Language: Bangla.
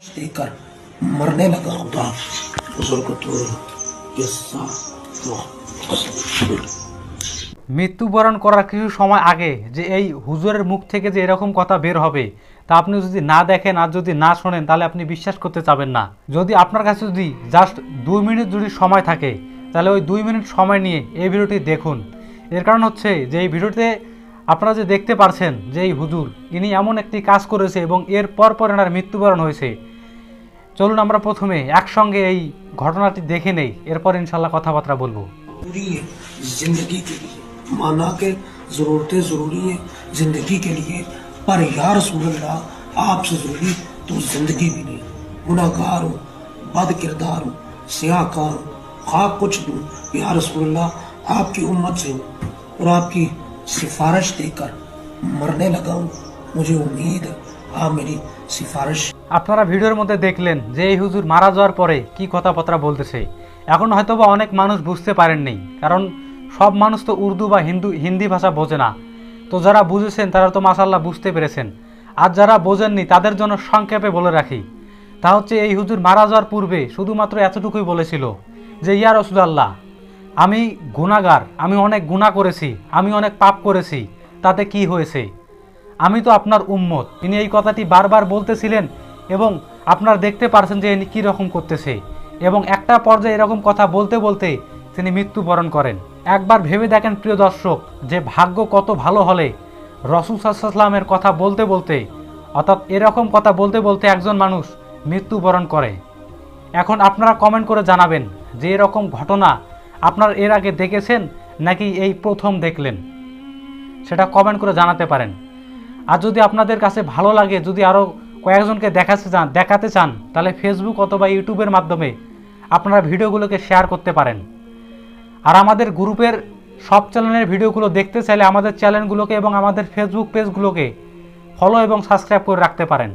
देकर मरने लगा खुदा बुजुर्ग तो ये सा- মৃত্যুবরণ করার কিছু সময় আগে যে এই হুজুরের মুখ থেকে যে এরকম কথা বের হবে তা আপনি যদি না দেখেন আর যদি না শোনেন তাহলে আপনি বিশ্বাস করতে চাবেন না যদি আপনার কাছে যদি জাস্ট দুই মিনিট যদি সময় থাকে তাহলে ওই দুই মিনিট সময় নিয়ে এই ভিডিওটি দেখুন এর কারণ হচ্ছে যে এই ভিডিওতে আপনারা যে দেখতে পারছেন যে এই হুজুর ইনি এমন একটি কাজ করেছে এবং এর পর পর এনার মৃত্যুবরণ হয়েছে চলুন আমরা প্রথমে একসঙ্গে এই ঘটনাটি দেখে নেই এরপর ইনশাল্লাহ কথাবার্তা বলবো जरूरी है जिंदगी के लिए माना के जरूरतें जरूरी है जिंदगी के लिए पर यार रसूल अल्लाह आपसे जरूरी तो जिंदगी भी नहीं गुनाहगार हूँ बद किरदार हूँ सियाकार हूँ खाक कुछ दूँ या रसूल अल्लाह आपकी उम्मत से हूँ और आपकी सिफारिश देकर मरने लगा हूँ मुझे उम्मीद है आप मेरी सिफारिश আপনারা ভিডিওর মধ্যে দেখলেন যে এই হুজুর মারা যাওয়ার পরে কি কথাবার্তা বলতেছে এখন হয়তোবা অনেক মানুষ বুঝতে পারেননি কারণ সব মানুষ তো উর্দু বা হিন্দু হিন্দি ভাষা বোঝে না তো যারা বুঝেছেন তারা তো মাসাল্লাহ বুঝতে পেরেছেন আর যারা বোঝেননি তাদের জন্য সংক্ষেপে বলে রাখি তা হচ্ছে এই হুজুর মারা যাওয়ার পূর্বে শুধুমাত্র এতটুকুই বলেছিল যে ইয়া রসুলাল্লাহ আমি গুণাগার আমি অনেক গুণা করেছি আমি অনেক পাপ করেছি তাতে কি হয়েছে আমি তো আপনার উম্মত। তিনি এই কথাটি বারবার বলতেছিলেন এবং আপনারা দেখতে পারছেন যে কী রকম করতেছে। এবং একটা পর্যায়ে এরকম কথা বলতে বলতে তিনি মৃত্যুবরণ করেন। একবার ভেবে দেখেন প্রিয় দর্শক, যে ভাগ্য কত ভালো হলে রসুল সাল্লামের কথা বলতে বলতে, অর্থাৎ এরকম কথা বলতে বলতে একজন মানুষ মৃত্যুবরণ করে। এখন আপনারা কমেন্ট করে জানাবেন যে এরকম ঘটনা আপনার এর আগে দেখেছেন নাকি এই প্রথম দেখলেন। সেটা কমেন্ট করে জানাতে পারেন। আর যদি আপনাদের কাছে ভালো লাগে, যদি আরও কয়েকজনকে দেখাতে চান দেখাতে চান, তাহলে ফেসবুক অথবা ইউটিউবের মাধ্যমে আপনারা ভিডিওগুলোকে শেয়ার করতে পারেন। আর আমাদের গ্রুপের সব চ্যানেলের ভিডিওগুলো দেখতে চাইলে আমাদের চ্যানেলগুলোকে এবং আমাদের ফেসবুক পেজগুলোকে ফলো এবং সাবস্ক্রাইব করে রাখতে পারেন।